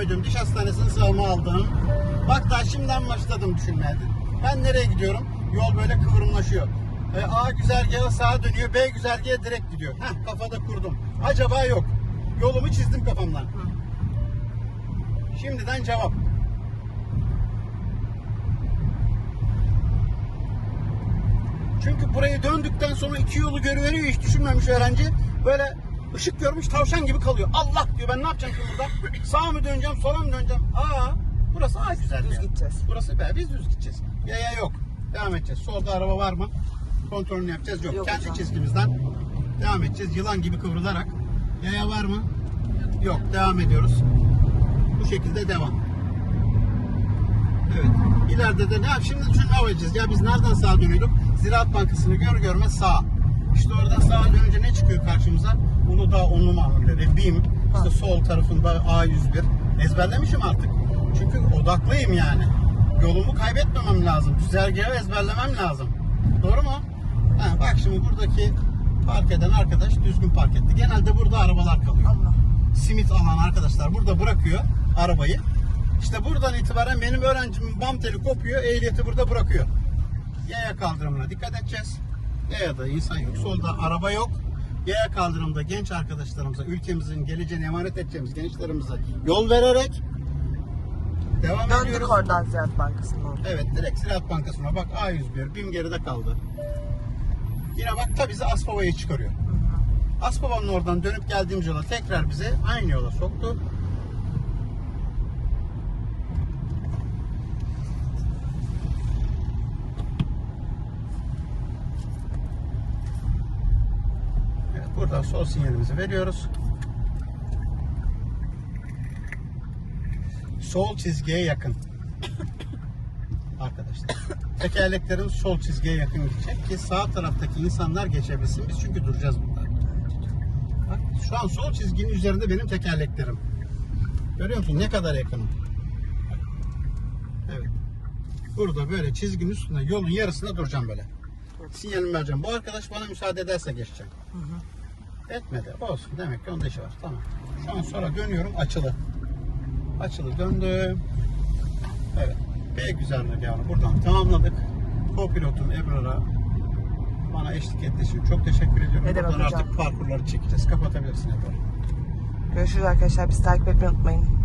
devam ediyorum. Diş hastanesinin sağımı aldım. Bak daha şimdiden başladım düşünmeye. Ben nereye gidiyorum? Yol böyle kıvrımlaşıyor. E, A güzergaha sağa dönüyor. B güzergaha direkt gidiyor. Heh, kafada kurdum. Acaba yok. Yolumu çizdim kafamdan. Şimdiden cevap. Çünkü burayı döndükten sonra iki yolu görüveriyor hiç düşünmemiş öğrenci. Böyle ışık görmüş tavşan gibi kalıyor. Allah diyor ben ne yapacağım şimdi burada? Sağa mı döneceğim sola mı döneceğim? Aa burası A güzel. Düz gideceğiz. Burası be biz düz gideceğiz. Yaya yok. Devam edeceğiz. Solda araba var mı? Kontrolünü yapacağız. Yok. Yok Kendi hocam. çizgimizden devam edeceğiz. Yılan gibi kıvrılarak. Yaya var mı? Yok. Devam ediyoruz. Bu şekilde devam. Evet. İleride de ne yap? Şimdi şunu yapacağız? Ya biz nereden sağa dönüyorduk? Ziraat Bankası'nı gör görmez sağ. İşte oradan sağa dönünce ne çıkıyor karşımıza? Uludağ onlu mamulleri, BİM, işte sol tarafında A101. Ezberlemişim artık. Çünkü odaklıyım yani. Yolumu kaybetmemem lazım. Güzergahı ezberlemem lazım. Doğru mu? Ha, bak şimdi buradaki park eden arkadaş düzgün park etti. Genelde burada arabalar kalıyor Allah. simit alan arkadaşlar burada bırakıyor arabayı. İşte buradan itibaren benim öğrencimin bam teli kopuyor, ehliyeti burada bırakıyor. Yaya kaldırımına dikkat edeceğiz. Yayada insan yok, solda araba yok. Yaya kaldırımda genç arkadaşlarımıza, ülkemizin geleceğini emanet edeceğimiz gençlerimize yol vererek devam Döndük ediyoruz. oradan Ziraat Bankası'ndan. Evet, direkt Ziraat Bankası'na bak A101, BİM geride kaldı. Yine bak ta bizi Aspava'ya çıkarıyor. Aspava'nın oradan dönüp geldiğimiz yola tekrar bize aynı yola soktu. Buradan sol sinyalimizi veriyoruz. Sol çizgiye yakın. Arkadaşlar. Tekerleklerin sol çizgiye yakın gidecek ki sağ taraftaki insanlar geçebilsin. Biz çünkü duracağız burada. Bak, şu an sol çizginin üzerinde benim tekerleklerim. Görüyor musun ne kadar yakınım? Evet. Burada böyle çizginin üstünde yolun yarısında duracağım böyle. Sinyalimi vereceğim. Bu arkadaş bana müsaade ederse geçeceğim. Etmedi. Olsun. Demek ki onda işi var. Tamam. Şu an sonra dönüyorum. Açılı. Açılı döndüm. Evet. B güzergahını buradan tamamladık. Co-pilotum Ebrar'a bana eşlik ettiği için çok teşekkür ediyorum. Ne demek buradan hocam? artık parkurları çekeceğiz. Kapatabilirsin Ebrar. Görüşürüz arkadaşlar. Bizi takip etmeyi unutmayın.